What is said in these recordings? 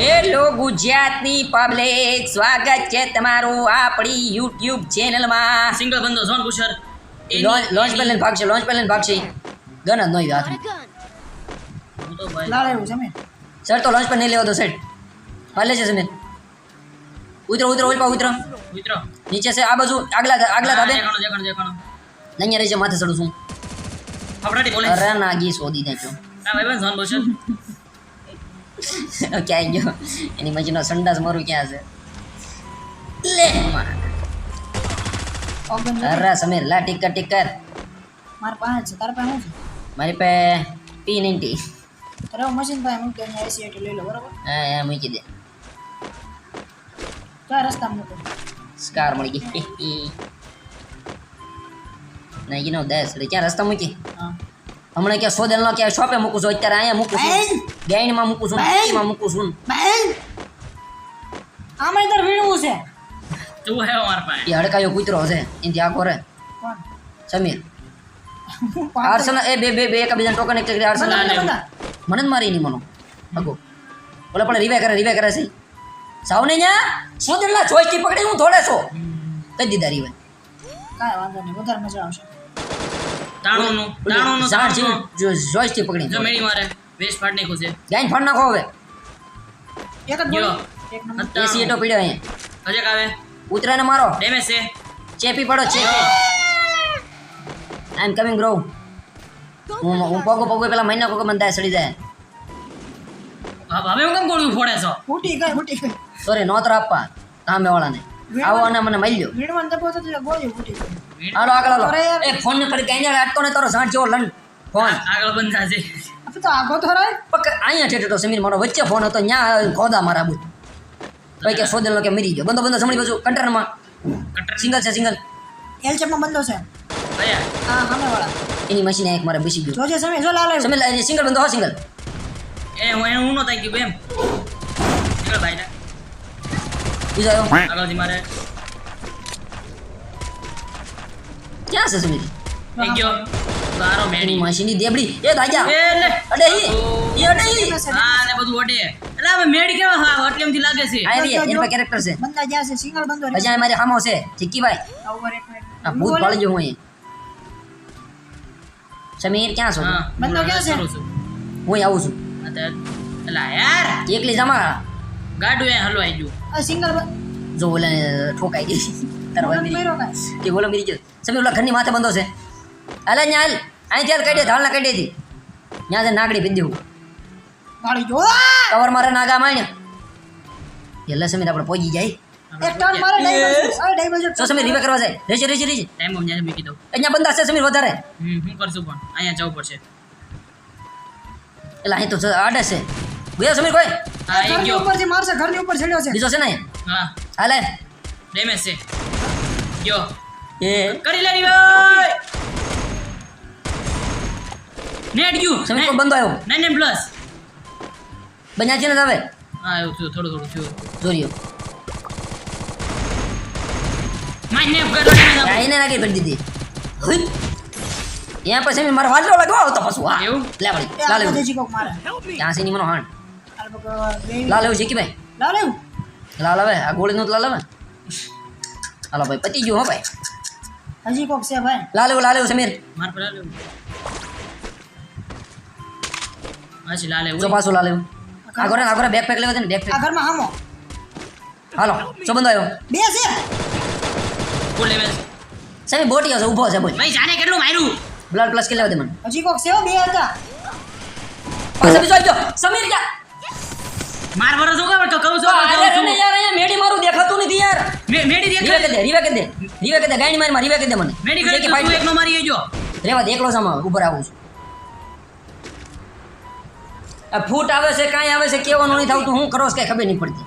Hello ગુજરાતની public સ્વાગત છે તમારું આપણી યુટ્યુબ ચેનલમાં સિંગલ બંદો ઝોન પુશર લોન્ચ પર લઈને ભાગશે લોન્ચ પર લઈને ભાગશે. ગન જ નહીં હાથમાં. લાલ એવું સર તો લોન્ચ પર નહીં લેવો તો સેટ હાલે છે સમીર ઉતરો ઉતરો ઓલ પા ઉતરો. મિત્રો નીચે છે આ બાજુ આગલા આગલા ધાબે. દેખાણો દેખાણો દેખાણો. અહીંયા રહી છે માથે ચડું છું. બોલે. અરે નાગી શોધી નાખ્યો ના ભાઈ ઝોન પુશર ક્યાં ગયો? એની મજીનો સંડાસ મારું ક્યાં છે? લે. અરે સમીર લા ટીકર ટીકર માર પાસે છે તાર પાસે શું મારી પાસે પી નાઇન્ટી. અરે મશીન પાસે મૂકી દે એસી એટી લઈ લો બરાબર? હા હા મૂકી દે. કયા રસ્તા મૂકો? સ્કાર મળી ગઈ. ના નો દસ. એટલે ક્યાં રસ્તા મૂકી? હા. હમણાં ક્યાં સોદેલ નો ક્યાં શોપે મૂકું છું અત્યારે અહીંયા મૂકું છું. ગાઈનમાં મૂકું છું બેન! માં મૂકું છું. બેન! આમાં ઇધર વીણવું છે. તું હે અમાર પાસે. એ હડકાયો કૂતરો છે એનાથી આખો કોરે સમીર. આર્સેનલ એ બે બે બે બીજા ટોકન એક કરી આર્સેનલ મને જ મારી નહીં મનો. હગો ઓલા પણ રિવે કરે રિવે કરે છે. સાવને ન્યા સોદેલના જોઈસ્ટિક પકડી હું થોડે છો. કઈ દીધા રિવે કાંઈ વાંધો નહીં વધારે મજા આવશે. તાણુનું તાણુનું ઝાડ છે જો જોઈસ્ટિક પકડી જો મારે વેસ્ટ ફાડ નાખો છે. ગાઈન ફાડ નાખો હવે. એક જ. ગોળી એક નંબર. એસી એટો પડ્યો અહીંયા. હજે આવે. ઉતરાને મારો. ડેમેજ છે. ચેપી પડો ચેપી. આઈ એમ કમિંગ બ્રો હું હું પગો પગો પેલા મહિના કોકો બંધાય સડી જાય. હવે હું કેમ ગોળું ફોડે છો? ફૂટી ગઈ ફૂટી ગઈ. સોરી નોતર આપવા. તામે વાળાને આવો અને મને મળ્યો વીણવાનું દબો તો એટલે ગોળી ફૂટી ગઈ હાલો આગળ હાલો. એ ફોન ને અટતો ને તારો ઝાડ જેવો લંડ ફોન આગળ બંધ આપણે તો આગો તો પક અહીંયા ઠેઠો સમીર મારો વચ્ચે ફોન હતો ત્યાં ગોદા મારા બુત ભાઈ કે સોદેલ કે મરી ગયો. બંધો બંધો સમણી બાજુ કંટરમાં. કટર સિંગલ છે સિંગલ. એલ ચેપમાં બંધો છે. હા સામે વાળા એની મશીન એક મારે બેસી ગયું. જોજે સમય જો લાલ આવ્યું. સિંગલ બંધો હો સિંગલ. એ હું એને નો થઈ ગયું એમ નીકળ ભાઈ બીજો આગળથી મારે. ક્યાં છે સમીર થઈ ગયો તારો એની મેડી મશીનની દેબડી. એ દાજા. એ અડે ઈ અડે ઈ હા ને બધું ઓડે એટલે હવે મેડી કેવા હા એટલે એમથી લાગે છે. આ રી એની કેરેક્ટર છે. બંદા જ્યાં છે સિંગલ બંદો રહે. અજા મારે હામો છે. ચીકીભાઈ ઉપર એક મિનિટ. આ ભૂત પાળી જો હું સમીર ક્યાં છો? હા બંધો ક્યાં છે? હું આવું છું. તો યાર. એકલી જમા. ગાડું એ હલવાઈ ગયું. સિંગલ જો ઓલે ઠોકાઈ ગઈ કાંઈ. કે બોલો મરી ગયો સમીર ઓલા ઘરની માથે બંધો છે અલે ન્યાલ અહીં ત્યાં કાઢી ધાળ ધાળના કાઢી હતી ત્યાં છે નાગડી પીધી હું વાળી જો કવર મારે નાગા માણ્યા એટલે સમીર આપણે પહોંચી જાય તો સમીર રીવે કરવા જાય ટાઈમ બમ જ્યાં મૂકી દઉં અહીંયા બંધા છે સમીર વધારે હમ હું કરશું પણ અહીંયા જવું પડશે એટલે અહીં તો આડે છે ગયા સમીર કોઈ હા આવી ઘરની ગયો ઉપરથી મારશે ઘરની ઉપર ચડ્યો છે. બીજો છે ને? હા. હાલે ડેમેજ છે. ગયો. એ. કરી લે ભાઈ નેટ ગયું. કોઈ બંધો આવ્યો? Nine nine plus. બન્યા છે ને હવે હા એવું થયું થોડું થોડું થયું. જોરિયો માઇન નેપ કરો damage આપો. એને નાગી કરી દીધી. ત્યાં પછી મારો વાંદરો લાગવા આવતો પછી. હા. એવું? લે વળી. ત્યાં છે મનો હાણ. લાલ એવું શીખી ભાઈ? લાલ એવું લાલ હવે આ ગોળી નું લાલ હવે હાલો ભાઈ પતી ગયું હો ભાઈ. હજી કોક છે ભાઈ. લાલ એવું લાલ એવું સમીર. માર પર આલ્યું. હાચી લાલે જો પાછું લાલ એવું આ ઘરે આ બેક પેક લેવા દે ને બેક પેક આ ઘરમાં હામો. હાલો શું બંધ આવ્યો. બે છે. ફૂલ લેવલ સમીર બોટી આવશે ઊભો છે બોલ. ભાઈ જાને કેટલું માર્યું? બ્લડ પ્લસ કે લેવા દે મને? હજી કોક છે બે હતા. પાછા બીજો આવજો સમીર જા. માર શું ખબર તો કહું છું અરે તને યાર અહીંયા મેડી મારું દેખાતું નથી યાર. મેડી દેખાય? કે દે રીવા કે દે રીવા કે દે ગાડી મારી માં રીવે કે દે મને. મેડી જે કે તું એકનો મારી ગયો રેવા દે એકલો સામે ઉપર આવું છું. આ ફૂટ આવે છે કાંઈ આવે છે કેવાનું નહીં થતું હું કરોસ કઈ ખબર નહીં પડતી.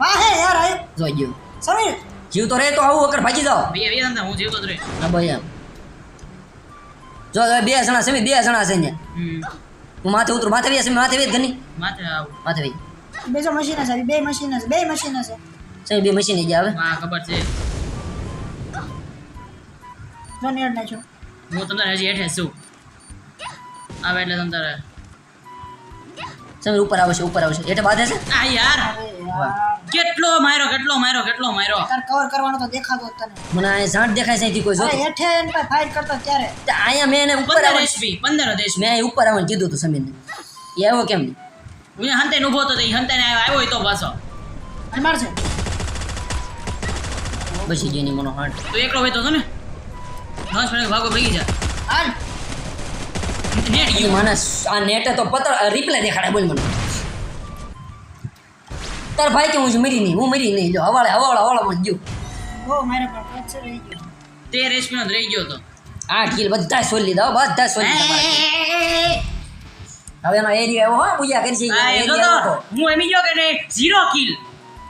વાહે યાર આય જોઈ ગયો. સમીર જીવ તો રહે તો આવું વગર ભાગી જાઓ. બે બે ધંધા હું જીવતો જ રે હા ભાઈ જો બે જણા સમી બે જણા છે ને હું માથે ઉતરું માથે સમી માથે વે ઘરની. માથે આવું. માથે વે બેજો મશીન હશે બે મશીન હશે બે મશીન હશે. સમી બે મશીન જ આવે હા ખબર છે. જો ના છો હું તમને હજી હેઠે છું. આવે એટલે તમ તારે. સમીર ઉપર આવશે ઉપર આવશે એટલે બાધે છે? આ યાર કેટલો માર્યો કેટલો માર્યો કેટલો માર્યો? તાર કવર કરવાનો તો દેખાતો તને. મને આ ઝાંટ દેખાય છે કોઈ જો. હેઠે એને પાસે ફાઇટ કરતો ત્યારે. અહીંયા મેં એને ઉપર પંદર આવવાનું એચપી પંદર દેશ મેં ઉપર આવવાનું કીધું તો સમીરને. એ આવ્યો કેમ? નહીં હું હંતે ઊભો તો તે હંતે આવ્યો હોય તો પાછો. અને મારશે બસી ની મનો હાટ તો એકલો હોય તો તમે દસ પડે ભાગો ભેગી જા. હાલ. નેટ ગયું. માણસ આ નેટે તો પત્ર રિપ્લે દેખાડે બોલ મને. તાર ભાઈ કે હું જ મરી નહીં હું મરી નહીં. જો હવાળે હવાળે હવાળે માં ગયું. તે મારે ફ્રેક્ચર રહી ગયો. તેર એચપી રહી ગયો તો આઠ કિલ બધા સોલી લીધા બધા સોલી લીધા. હવે એનો એરિયા એવો હા પૂજા કરી છે આ એ જો એરિયા તો હું એમી ગયો કે ઝીરો કિલ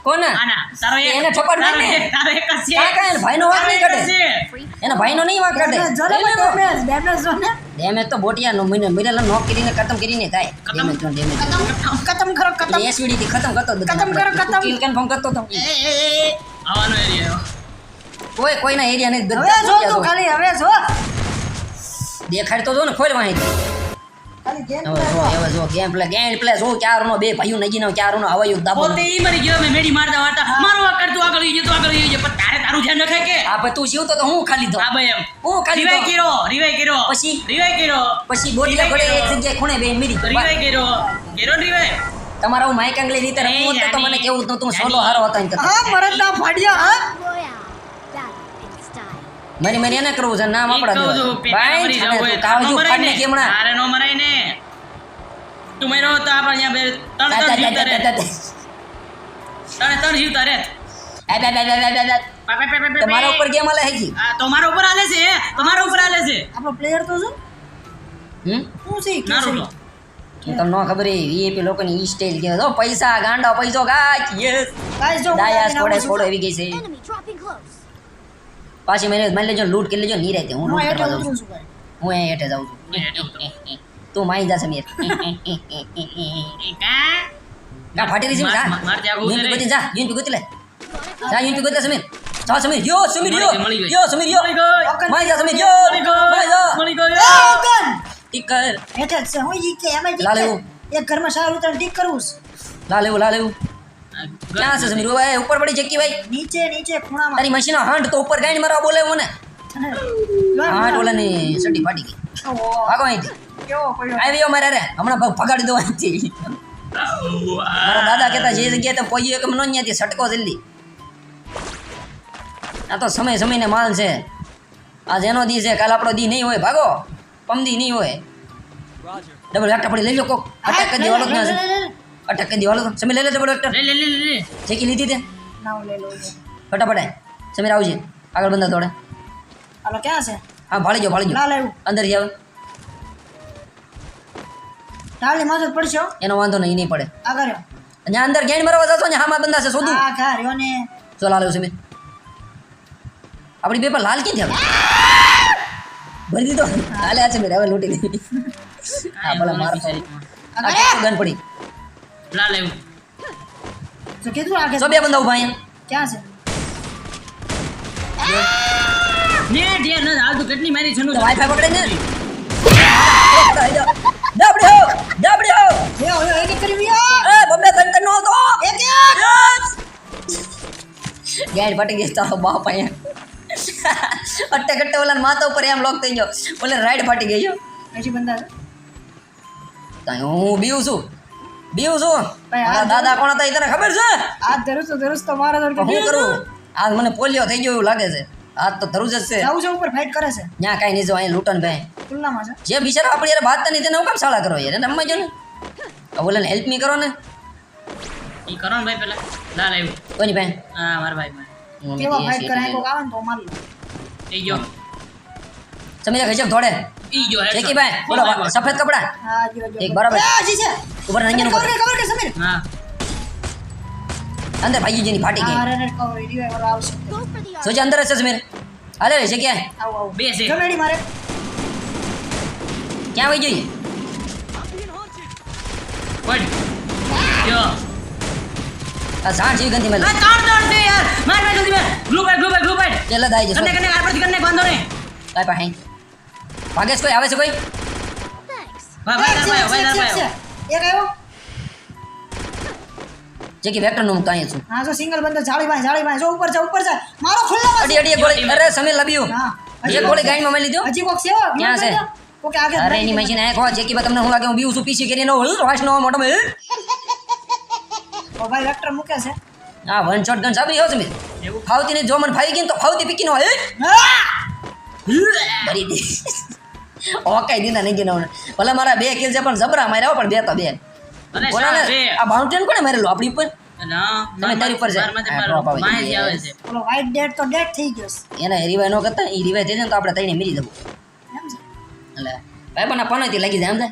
કોને? આના તારો એક એને થપ્પડ. તારો એક છે. ભાઈનો વાંક નહીં. એના ભાઈનો નહીં વાંક લે તો. ડેમેજ ડેમેજ ડેમેજ તો બોટિયા નો મહિને મિરેલા નોક કરીને ખતમ કરીને થાય. ખતમ. ડેમેજ તો ડેમેજ ખતમ. ખતમ કરો ખતમ. થી ખતમ કરતો ખતમ કરો, ખતમ. કિલ કન્ફર્મ કરતો તો. આવવાનો એરિયા કોઈ કોઈના એરિયા નહીં. હવે જો તું ખાલી હવે જો. દેખાડ તો જો ને ખોલ વાંહી. હવે જો ગેમ પ્લે ગેમ પ્લે જો ક્યારનો બે ભાઈઓ નજીનો ક્યારનો હવાયું દાબો પોતે ઈ મરી ગયો મેં મેડી મારતા મારતા મારો વાંક કરતું આગળ ઈ જતો આગળ ઈ જતો પણ તારે તારું ધ્યાન રખાય કે? આ પછી તું જીવતો તો હું ખાલી દો હા ભાઈ એમ. હું ખાલી રિવાઈ કર્યો રિવાઈ કર્યો. પછી? રિવાઈ કર્યો. પછી બોટિયા ઘોડે એક જગ્યાએ ખૂણે બેન મરી. રિવાઈ કર્યો. કર્યો રિવાઈ તમારા હું માઇક આંગળી રીતે રમવું તો મને કેવું જ તું સોલો હારો હતો. હા ફાડ્યા હા? મારી મારી એને કરવું છે નામ આપડા. પેટમાં ભાઈ મરી છાને જવું હોય તો કાળજું નો મરાય ફાડીને ને. કેમણા અરે નો મરાય ને? તું મર્યો તો આપણ અહીંયા બે ત્રણ ત્રણ જીવતા રે. રહે તા, તા. ત્રણ જીવતા રે. તમારા ઉપર કેમ આલે આ તમારા ઉપર આલે છે તમારા ઉપર આલે છે. આપણો પ્લેયર તો જો હમ? શું છે કે નારુતો તમને ન ખબર વીએપી લોકોની ઈ સ્ટાઇલ કે જો પૈસા ગાંડા પૈસો ગાચ યસ ગાઈસ જો ડાયા સ્કોડે આવીને આવી ગઈ છે. પાછી મેં માની લેજો લૂટ કરી લેજો નહીં રહેતી હું હું લૂટ કરવા જાઉં છું. હું અહીં હેઠે જાઉં છું. તું માઈ જા સમીર ગા ફાટી રહી છે માર- જા. યુન ગોતી પી જા યુન પી ગોતી લે જા યુન પી ગોતી સમીર. જા સમીર. યો સમીર યો. યો સમીર યો. માઈ જા સમીર. યો. માઈ જા. મળી ગયો એ ગન ટીક હેઠે છે. હું ઈ કે એમાં ઈ લાલેવું. એક ઘરમાં સારું ઉતરણ ઠીક કરું લાલેવું લા લેવું લા લેવું ક્યાં છે સમીર? ભાઈ ઉપર પડી જકી ભાઈ. નીચે નીચે ખૂણામાં. તારી મશીનો હાંડ તો ઉપર ગાઈને મારવા બોલે મને. લો, હાંડ ઓલાની સડી ફાટી ગઈ. ભાગો અહીંથી. કેવો પડ્યો? આવી ગયો મારે રે. હમણાં ભગાડી દો અહીંથી મારા દાદા કહેતા જે જગ્યાએ તો પહોંચ્યું કે મનો ત્યાંથી સટકો જલ્દી. આ તો સમય સમયને માલ છે. આ જેનો દી છે કાલ આપણો દી નહીં હોય. ભાગો. પમદી નહીં હોય. ડબલ વેક્ટર પડી લઈ લો કોક. અટેક કરી દેવાનો જ ના છે. સમય લઈ લે ડબલ વેક્ટર લે લે લે લે લે. જેકી લીધી તે. ના હું લઈ લઉં છું. ફટાફટ આય. સમીર આવજે. આગળ બંધા દોડે હાલો ક્યાં છે? હા ભાળી જાઓ ભાળી જાઓ આવ્યું અંદર જાવ. ઢાલની માથે જ પડશે એનો વાંધો નહીં નહીં પડે. આ કર્યો. અહીંયા અંદર ગેણ મારવા જશો ને હામાં બંધા છે શોધું આ કર્યો ને. જો લાલ સમીર. આપણી પેપર લાલ ક્યાંથી થયા ભરી દીધો? હાલે આ છે મેરે હવે લૂંટી લીધી હા ભલા માર ગન પડી. લાલ આવ્યું તો કીધું આગળ સો બે બંદા ઊભા અહીંયા ક્યાં છે નેટ યાર ન હાલતું કેટલી મારી છનું તો વાઈફાઈ પકડે ને દાબડી હો દાબડી હો લ્યો, લ્યો, એક એક કરી વ્યો. એ બમ્બે તન નો તો એક એક. ગેડ પટી ગઈ તારો બાપ અહીંયા અટ્ટે કટ્ટે ઓલા માથા ઉપર એમ લોક થઈ ગયો ઓલે રાઈડ ફાટી ગઈ ગયો હજી બંધા છે. તાઈ હું બીવ છું બીવ છું મારા દાદા કોણ હતા એ તને ખબર છે? આજ ધરું છું ધરું તો મારા તો ધર શું કરું? આજ મને પોલિયો થઈ ગયો એવું લાગે છે. આજ તો ધરું જ છે જાવું છે ઉપર ફાઇટ કરે છે. ત્યાં કાંઈ નહીં જો અહીં લૂંટન ભાઈ. ખુલ્લામાં છે. જે બિચારા આપણી યાર વાત નહીં તેને હું કામ શાળા કરો યાર? એને રમવા જો ને. ઓલાને હેલ્પ નહીં કરો ને. ઈ કરો ને ભાઈ પેલા. લા આવ્યું. કોની ભાઈ? હા મારા ભાઈ ભાઈ હું કેવા ફાઇટ કરાય કરે એ કોક આવે ને તો માર લો. થઈ ગયો સમીરા ખીચક થોડે ઈ ગયો headshot. જેકી ભાઈ બોલો સફેદ કપડા હા જો જો એક બરાબર. એ, હજી છે ઉપર રંગીન કવર ઉપર કર કવર કર સમીર હા અંદર ભાઈ જેની ફાટી હા ગઈ રે રે કવર રિવાઈવર આવશે Go for the arm. સોચે અંદર હશે સમીર હાલે છે ક્યાં આવ આવ બે છે ગમેડી મારે ક્યાં વહી જોઈએ પડ જો આ ઝાડ જેવી ગંધી મળે આ ત્રણ ત્રણ છે યાર માર માર જલ્દી માર glue bite glue bite glue bite પેલા દાઈ જશો કને કને આ પરથી કને વાંધો નહીં કાંઈ પાસે ભાગેશ કોઈ આવે છે કોઈ Thanks. ભાઈ ભાઈ એક છે, ભાઈ ભાઈ એક છે, ભાઈ એક છે. એક આવ્યો જે કે વેક્ટરનું કાંઈ છું હા જો સિંગલ બંદર જાળી ભાઈ જાળી ભાઈ જો ઉપર જા ઉપર જા મારો ખુલ્લામાં અડી અડી એક ગોળી અરે સમીર લબ્યું હા એક ગોળી ગાઈનમાં મેં લીધો હજી કોક છે ક્યાં છે? ઓકે આગે અરે એની મશીન આય ખો જે કે તમને હું લાગે હું બીવું છું પીસી કરીને હું વાસ નો મોટો મે ઓ ભાઈ વેક્ટર મૂકે છે આ વન શોટ ગન સાબરી હો સમીર એવું ફાવતી ને જો મને ફાવી ગઈ ને તો ફાવતી પીકી નો હે હા! ભરી દે ઓકાઈ દીધા નહીં ગીના ભલે મારા બે કિલ છે પણ જબરા માર્યા પણ બે તો બે. આ બાઉન્ડ્રી કોને મારેલું? આપણી ઉપર? તો dead થઈ ગયો છે. એને રિવાય ન કરતા એ રિવાય થઈ જાય ને તો આપણે તઈને મીરી દેવું એટલે ભાઈ પણ પનોતી લાગી જાય છે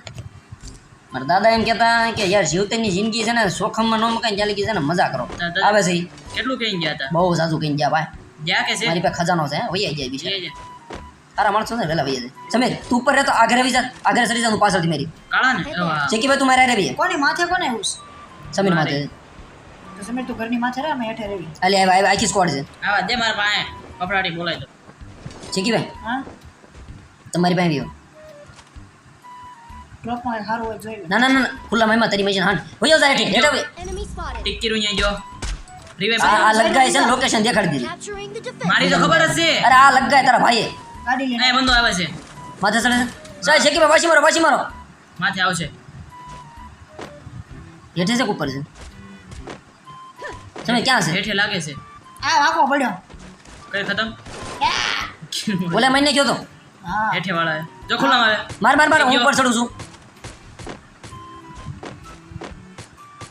મારા દાદા એમ કહેતા કે યાર જીવતરની જિંદગી છે ને જોખમમાં ન મુકાય ત્યાં લગી છે ને મજા કરો. આવે છે કેટલું કઈ ગયા હતા? બહુ સાચું કઈ ગયા ભાઈ. જ્યાં કે છે? મારી પાસે ખજાનો છે વૈયા જાય બિચારા. એ જ. તારા માણસો ને વહેલા વૈયા જાય. સમીર તું ઉપર રહેતો આગળ આવી જા. આગળ સરી જા હું પાછળથી મેરી. કાળા ને એવા. ચેકી ભાઈ તું મારે રહેવી કોની માથે કોને એવું છે? સમીર મારે. માથે તો સમીર તું ઘરની માથે રહે અમે હેઠે રહેવી અલે આવ્યા આવ્યા આખી સ્કોડ છે. આવા દે મારા પાસે. કપડાટી બોલાય તો ચેકી ભાઈ હા? તમારી પાસે આવ્યો. ડ્રોપમાં કંઈ સારું હોય જોઈ લે. ના ના ના ના, ખુલ્લા માઈમાં તારી મશીન હાન વૈયો જાય હેઠે હેઠે વઈ. Enemy spotted. ટિક્કી રૂ અહીંયા જો. Revive આ આ બતાવો. લગાય છે ને લોકેશન દેખાડી દીધી. Capturing the defense. મારી તો ખબર જ છે. અરે આ લગાય તારા ભાઈએ. ગાડી લે અહીંયા બંદો આવે છે. માથે ચડે છે. સાહેબ શેકી પાછી મારો પાછી મારો. માથે આવશે. હેઠે છે ઉપર છે? તમે ક્યાં છે? હેઠે લાગે છે. આ વાકો પડ્યો. કઈ ખતમ? બોલે મહિને કયો તો? હા. હેઠે વાળા છે. જો ખુલ્લામાં મારે માર માર માર હું ઉપર ચડું છું.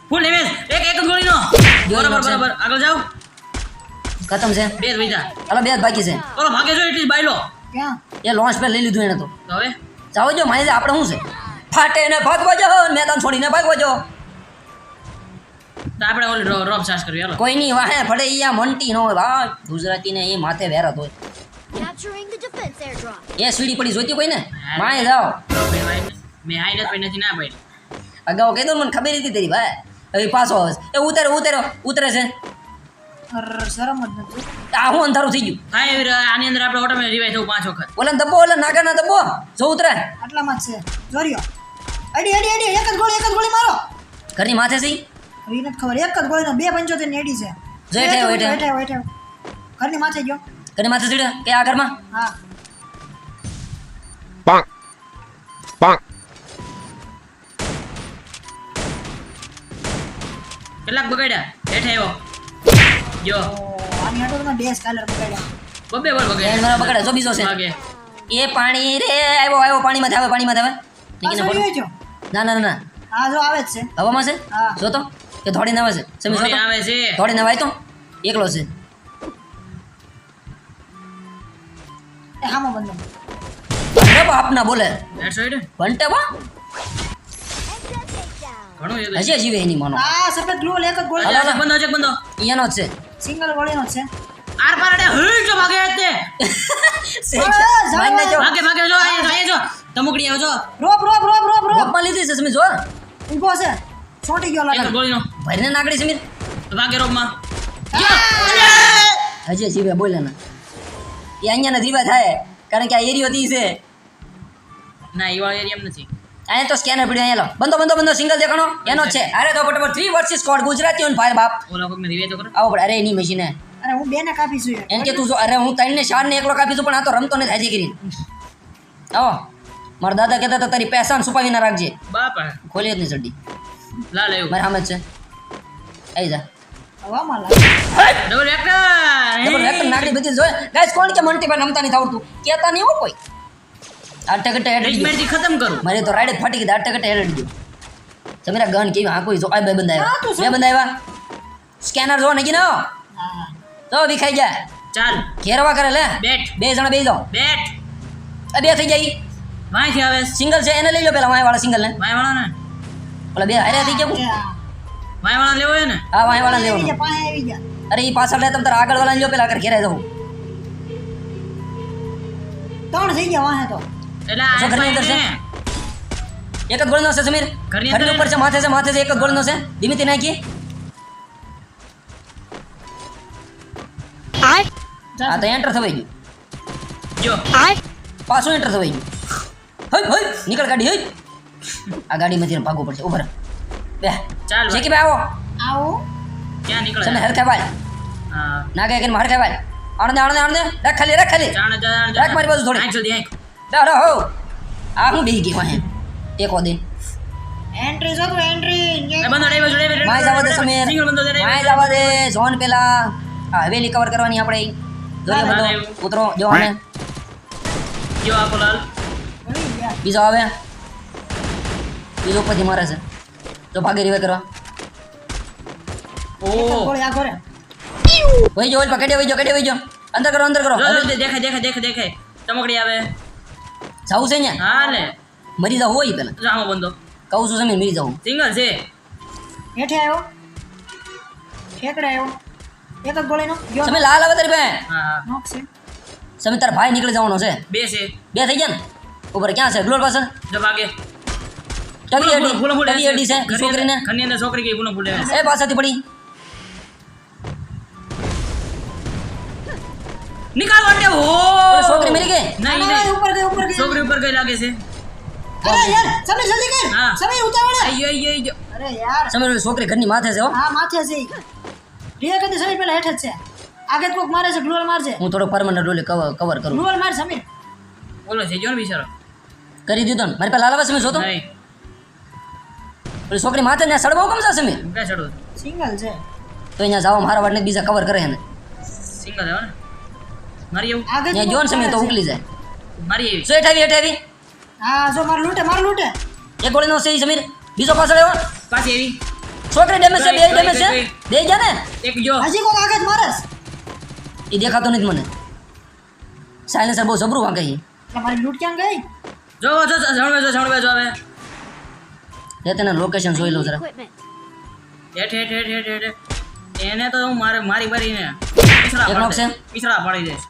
ફૂલ ડેમેજ એક એક ગોળીનો. બરાબર બરાબર. આગળ જાઓ. ખતમ છે. બે જ હાલો બે જ બાકી છે. બોલો ભાગે જો એટલી બાયલો. ક્યાં? એ લોન્ચ પે લઈ લીધું એને તો. હવે? જાવ જો માહિતી આપણે શું છે? ફાટે ને ભાગવા જો મેદાન છોડીને ભાગવા જો તો આપણે ઓલ ડ્રોપ ચાર્જ કરવી હાલો. કોઈની વાહે ફડે ઈયા મંટી નો ભાઈ. ગુજરાતી ને એ માથે વેરત હોય. એ સીડી પડી જોતી કોઈ ને? માય જાવ મે હાઈ- મેં હાઈ નથી ના ભાઈ અગાઉ કીધું મને ખબર હતી તારી ભાઈ. હવે પાછો આવે એ ઉતરે ઉતરે ઉતરે છે. માથે પંચોતેરની માથે ગયો હા bonk, bonk. કેટલાક બગાડ્યા હેઠે આવ્યો જો. આની હાટુ તો બે સ્કાલર પકડ્યા. બબે બોલ એને બગાડ્યા મારા જો બીજો છે. એ પાણી રે આવ્યો આવ્યો પાણીમાં આવે પાણીમાં આવે. આવ્યો છો ના ના ના ના. હા જો આવે જ છે. હવામાં છે? જો તો. કે થોડી નવા છે. સમી જો થોડી આવે છે. થોડી નવા તો? એકલો છે. એ હામો બંધો. ભંટે બાપ ના બોલે. હેડ સાઈડ ભંટે બા. Extra એ હજી જીવે એની માનો. આ સફેદ ગ્લોલ એક જ ગોળી બંધો છે. બંધો અહીંયાનો છે. સિંગલ ગોળીનો છે. આર પાર અડે હઈ જો ભાગે તે ભાગે ભાગે જો. અહીંયા જો, તમુકડી આવો જો. રોપ રોપ રોપ રોપ રોપ. રોપમાં લીધી છે સમી જો. ઊભો છે. છોટી ગયો લાગે ગોળીનો. ભરીને નાગડી સમીર. તો ભાગે રોપમાં. હજી જીવે બોલે ને. એ અહીંયા જીવા થાય. કારણ કે આ એરિયો તી છે. ના એવા એરિયા નથી. અહીંયા તો સ્કેનર પડ્યું અહીંયા લો. બંધો બંધો બંધો સિંગલ દેખાણો. એનો છે. અરે તો ફટાફટ three versus squad Gujarati on ભાઈ બાપ. ઓલા કોકને રિવે તો કરો. આવો પણ અરે એની મશીને અરે હું બેને કાપી છું એમ કે તું જો અરે હું ત્રણ ને ચાર ને એકલો કાપી છું પણ આ તો રમતો ને થાય કરી. આવો. મારા દાદા કહેતા હતા તારી પહેચાન છુપાવી ના રાખજે. બાપા ખોલી જ નહીં ચડ્ડી લા લે મારા સામે છે. આવી જા. ડબલ ડબલ એક્ટર બધી ગાઈસ કોણ કે મંટી પર રમતા નહીં આવડતું? કહેતા નહીં હો કોઈ. આ ટકટે હેડ ટ્રીટમેન્ટથી ખતમ કરું. મારે તો રાઈડ ફાટી ગઈ આ ટકટે હેડ દીધું તમારા ગન કેવી કોઈ જો આ બે બંધ હા, આવ્યા? બે બંધ આવ્યા સ્કેનર જો નહીં ના હા? તો વિખાઈ જાય ચાલ. ઘેરવા કરે લે. બેટ બે જણા બેસી જાઓ. બેટ આ બે થઈ જાય વાંથી આવે. સિંગલ છે એને લઈ લો પેલા વાય વાળા સિંગલ ને વાય વાળા ને ઓલા બે હારે થઈ ગયા. વાય વાળા લેવો ને હા વાય વાળા લેવો અરે ઈ પાછળ લે તમ તાર આગળ વાળા લ્યો પેલા આગળ ઘેરે જવું ત્રણ થઈ ગયા વાહે તો. ઘરની અંદર છે? ને એક જ ગોળનો છે સમીર? ઘરની ઉપર છે માથે છે માથે છે એક જ ગોળનો છે. ધીમેથી નાખી. આ તો એન્ટર થવાઈ ગયું. જો. પાછું એન્ટર થવાઈ ગયું. હઈ હઈ નીકળ ગાડી હઈ. આ ગાડીમાંથી ભાગવું પડશે. ઉભર બે. ચાલ જે કે ભાઈ આવો. આવો. ક્યાં નીકળ સમે હરખે ભાઈ ના ગયા કે હરખે ભાઈ આણંદ આણંદ આણંદ. રાખ ખાલી રાખ ખાલી. જાણે જાણે રાખ મારી બાજુ થોડી. આંખ જલ્દી આંખ. દાડો હો આ હું બેહી ગયો હે એકો દિન એન્ટ્રી જો એન્ટ્રી એ બંધો ડ્રાઈવર ડ્રાઈવર માય જવા દે સમીર બંધો માય જવા દે ઝોન પેલા આ હવેલી કવર કરવાની આપણે જોઈએ બધો ઉતરો જો આને જો આપો લાલ બીજો આવે બીજો પછી મારે છે જો ભાગે રીવે કરવા ઓ વહી જો ઓલ પકડે વહી જો કડે ભાઈ જો અંદર કરો અંદર કરો દેખાય દેખાય દેખાય દેખાય ચમકડી આવે જાવું છે ને હા લે મરી જાવ હોય પેલા જામો બંધો કહું છું સમીર મરી જાવું સિંગલ છે હેઠે આવ્યો ઠેકડે આવ્યો એક જ ગોળીનો ગયો તમે લાલ આવે તારી પાસે હા હા નોક છે તમે તારા ભાઈ નીકળી જવાનો છે બે છે બે થઈ ગયા ને ઉપર ક્યાં છે ગ્લોર પાસે જો ભાગે ટવી અડી ફૂલો ફૂલે ટવી અડી છે ઈ છોકરીને ઘરની અંદર છોકરી ગઈ ફૂલો ફૂલે એ પાછળથી પડી નિકાલ વાટે હો છોકરી મરી ગઈ? નહીં નહીં. ઉપર ગઈ ઉપર ગઈ. છોકરી ઉપર ગઈ લાગે છે. અરે યાર સમીર જલ્દી કર. હા. સમીર ઉતાવળ. આઈ આઈ જો. અરે યાર. સમીર છોકરી ઘરની માથે છે હો. હા માથે છે. રિયા કદી સમીર પેલા હેઠ જ છે. આગળ કોક મારે છે ગ્લુઅલ મારજે. હું થોડો પરમનન્ટ રોલે કવર કવર કરું. ગ્લુઅલ માર સમીર બોલો છે જો બિચારો. કરી દીધો ને. મારી પાસે લાલવા સમય સમીર જોતો? નહીં. ઓલી છોકરી માથે ને સડવા કેમ છે સમીર કે ક્યાં સિંગલ છે. તો અહીંયા જાવ મારા વાટને બીજા કવર કરે ને. સિંગલ આવે ને. મારી એવું? આગળ ત્યાં જો ને સમીર તો ઉકલી જાય. મારી એવી. સો હેઠ આવી હેઠ આવી હા જો માર લૂંટે માર લૂંટે. એક ગોળીનો છે ઈ સમીર. બીજો પાછળ આવ્યો પાછી એવી. છોકરી ડેમેજ છે બે કઈ, ડેમેજ છે કઈ, બે ગયા ને? એક જો. હજી કોક આગળ મારસ એ દેખાતો નથી મને. સાયલેન્સર બહુ જબરું વાંકે છે. એટલે મારી લૂંટ ક્યાં ગઈ? જો જો જો, જણવે જો જણવે જો હવે. એ તેના લોકેશન જોઈ લઉં જરા. Equipment. હેઠ હેઠ હેઠ હેઠ હેઠ એને તો હું મારે મારી મારીને પીછડા એક knock પાડી છે? દઈશ.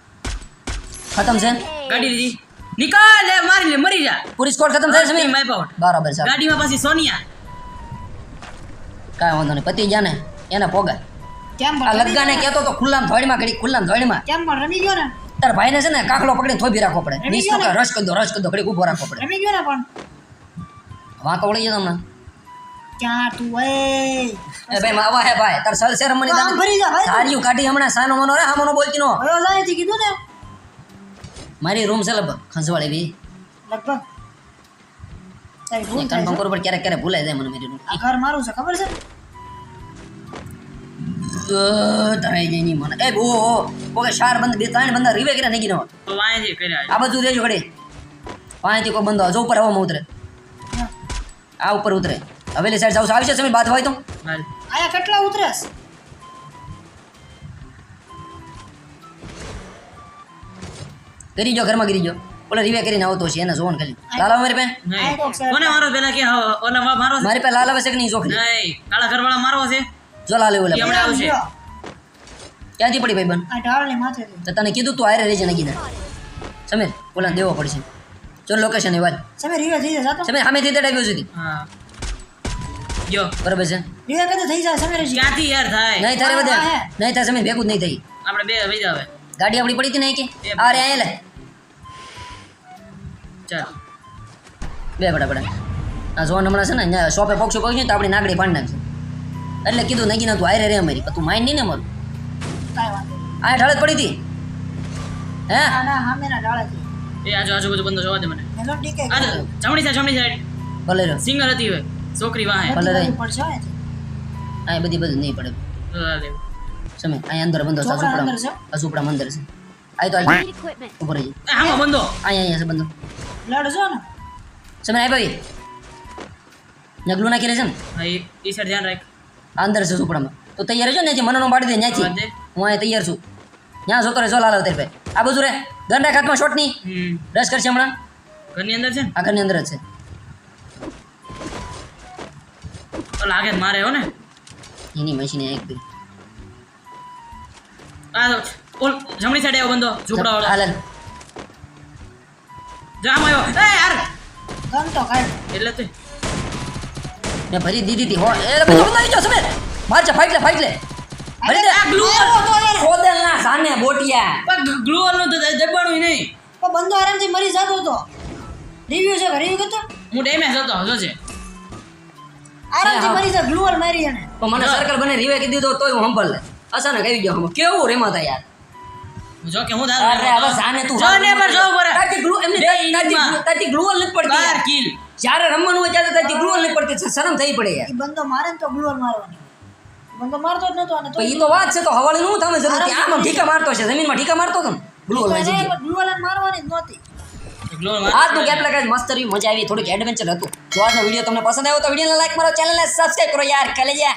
ખતમ છે? ગાડી લીધી. નિકાલ લે મારી લે મરી જા. પૂરી સ્કોર ખતમ થાય સમીર માય પાવર. બરાબર છે. ગાડીમાં પાછી સોનિયા. કાંઈ વાંધો નહીં. પતિ ગયા ને એને પોગા કેમ આ પણ લગ્ગાને કહેતો તો ખુલ્લામ ધોળીમાં ઘડી ખુલ્લામ ધોળીમાં. કેમ પણ રમી ગયો ને? તાર ભાઈને છે ને કાકલો પકડીને થોભી રાખવો પડે. ગયો ને? રસ કરી દો રસ કરી દો ઘડી ઊભો રાખવો પડે. રમી ગયો ને પણ? વાંકો વળી જાય તમને? ક્યાં તું એ એ ભાઈ માવા હે ભાઈ. તાર સલ શેર મની ભરી જા ભાઈ તું. સારીયું કાઢી હમણાં સાનો મનો રે હામોનો બોલતી નો. જાય કીધું ને? મારી રૂમ છે લગભગ ખંસવાળી બી. લગભગ? કન્ફર્મ છે. કરવું ક્યારેક ક્યારેક ભૂલાઈ જાય મને મારી રૂમ આ ઘર મારું છે ખબર છે? ધરાઈ જાય નહીં મને. એ બો ઓકે ચાર બંધ બે ત્રણ બંદા રીવે કર્યા નહીં ગીનો આ બધું દેજો ઘડી. પાંચથી કોઈ બંધો હજુ ઉપર હવામાં ઉતરે. આ ઉપર ઉતરે. હવેલી સાઈડ જાવ આવી છે સમય બાદ હોય તો આયા કેટલા ઉતરેસ કરી જો ઘરમાં કરી જો. ઓલા રીવે કરીને આવતો છે એને જોવાનું ખાલી. લાલ મારી છે. કોને મારો પેલા કે ઓલા વા મારો મારી પાસે લાલા છે કે નહીં ચોખલી નહીં. કાળા ઘરવાળા મારો છે? જો લાલે ઓલા એ આવશે. ક્યાંથી પડી ભાઈ બન આ ઢાળની માથે તો તને કીધું તું આરે રેજે નગી કીધા. સમીર ઓલા દેવો પડશે. જો લોકેશન એ વાત. સમીર રીવે થઈ જાતો. સમીર સામે થી ડાવ્યો સુધી હા. જો. બરાબર છે. રીવે કદી થઈ જાય સમીર. ક્યાંથી યાર થાય? નહીં થાય બધા. નહીં થાય સમીર ભેગું જ નહીં થઈ આપણે બે વહી જાવે ગાડી આપણી પડી નહીં કે આ રે અહીંયા લે. ચાલ. બે બડા બડા આ જોવાનું હમણાં છે ને અહીંયા શોપે પોક્ષો પહોંચ્યું તો આપણી નાગડી પાડી નાખશે. એટલે કીધું નગી નતું તું આયરે રે અમારી. તું માઇન નહીં ને મારું આ ઢાળ પડી હતી. હે? એ આજુ આજુબાજુ બંધો જોવા દે મને. જમણી સાઈડ જમણી સાઈડ ભલે રહ્યો. સિંગલ હતી હોય છોકરી વાહે. ભલે રહી. પડશે આ બધી બધું નહીં પડે. જોવા દે. અંદર બંધો છે છોકરા અંદર છે? અસુપડા મંદિર છે. આય તો Need ઉપર રહી એ બંધો. અહીંયા અહીંયા છે બંધો. લડજો ને? સમે આય ભાઈ નગલું નાખી રહે છે ને. હા એ ઈ સાઈડ ધ્યાન રાખ. અંદર છે ઝૂંપડામાં તો તૈયાર છો ને જે મનનો પાડી દે ત્યાંથી હું અહીં તૈયાર છું. ત્યાં જોતો રહે જો લાલ આવતા ભાઈ. આ બધું રે. ગંડા રાખમાં શોટની. હમ. રસ કરશે હમણાં. ઘરની અંદર છે આ ઘરની અંદર જ છે. તો લાગે મારે હો ને. એની મશીન એક બી આ ઓલ જમણી સાઈડે આવ્યો બંધો ઝૂપડા વાળો હાલ. જામ આવ્યો. એ યાર ગમ તો કાઢ એટલે તે. ને ભરી દીધી હતી હો. એ બધું આવી જાઓ સમીર. માર જા ફાઈટ લે ફાઈટ લે. ભરી દે. આ ગ્લુ તો યાર. ખોદેલ ના સાને બોટિયા. પણ ગ્લુ નું તો દબાણું નહીં. પણ બંદો આરામથી મરી જતો હતો. રિવ્યુ છે રિવ્યુ કરતો? હું ડેમેજ હતો જો છે. આરામથી. મરી જાય ગ્લુઅર મારી એને. તો મને સર્કલ બને રિવે કીધું તો તોય હું હંભળ લે અચાનક આવી ગયો કેવું રેમાતા યાર? જો કે હું અરે હવે સાને તું જો પર જો પર તાતી ગ્લુ એમને તાતી તાતી ગ્લુઅલ નથી પડતી યાર. કિલ. જ્યારે રમવાનું હોય ત્યારે તાતી ગ્લુઅલ નથી પડતી શરમ થઈ પડે યાર. બંદો મારે તો ગ્લુઅલ મારવાની. બંદો મારતો જ નતો અને તો તો તો વાત છે તો હવાળી નું થામે જરૂર. નથી. આમ આમ મારતો છે જમીનમાં ઠીકા મારતો મારવાની જ નહોતી. આજનું કેટલા કાંઈ મસ્ત રહ્યું મજા આવી થોડીક એડવેન્ચર હતું. જો આજનો વીડિયો તમને પસંદ આવ્યો તો વિડીયોને લાઈક મારો ચેનલને સબસ્ક્રાઈબ કરો યાર. કલેજા